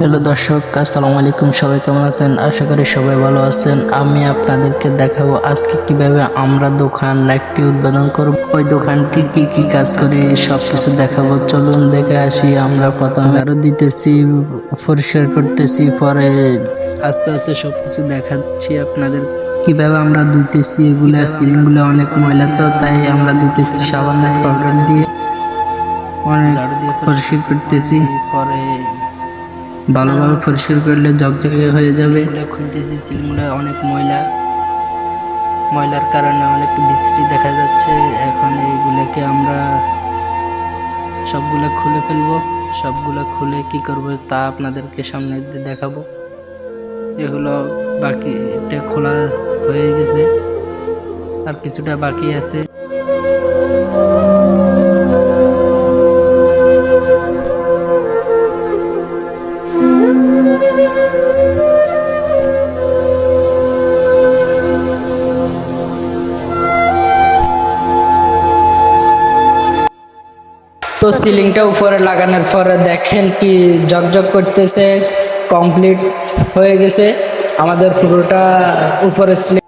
Hello দর্শক, আসসালামু আলাইকুম। সবাই কেমন আছেন? আশা করি সবাই ভালো আছেন। আমি আপনাদেরকে দেখাবো আজকে কীভাবে আমরা দোকান একটি উদ্বোধন করব। ওই দোকানটি কি কি কাজ করি সব কিছু দেখাবো। চলুন দেখে আসি। আমরা প্রথম আরও দিতেছি, পরিষ্কার করতেছি, পরে আস্তে আস্তে সব কিছু দেখাচ্ছি আপনাদের কীভাবে আমরা ধুইতেছি এগুলা সিলিংগুলো অনেক ময়লা তো, তাই আমরা সাবানের পাউডার দিয়ে। অনেক পরিষ্কার করতেছি। পরে ভালোভাবে পরিষ্কার করলে জগজগে হয়ে যাবে। খুলতেছি সিলগুলো অনেক ময়লা। ময়লার কারণে অনেক বিশ্রী দেখা যাচ্ছে। এখন এইগুলোকে আমরা সবগুলো খুলে ফেলব। সবগুলো খুলে কি করব তা আপনাদেরকে সামনে দেখাবো। এগুলো বাকি এটা খোলা হয়ে গেছে। আর কিছুটা বাকি আছে। তো সিলিংটা উপরে লাগানোর পরে দেখেন কি জকজক করতেছে কমপ্লিট হয়ে গেছে। আমাদের পুরোটা উপরে সিলিং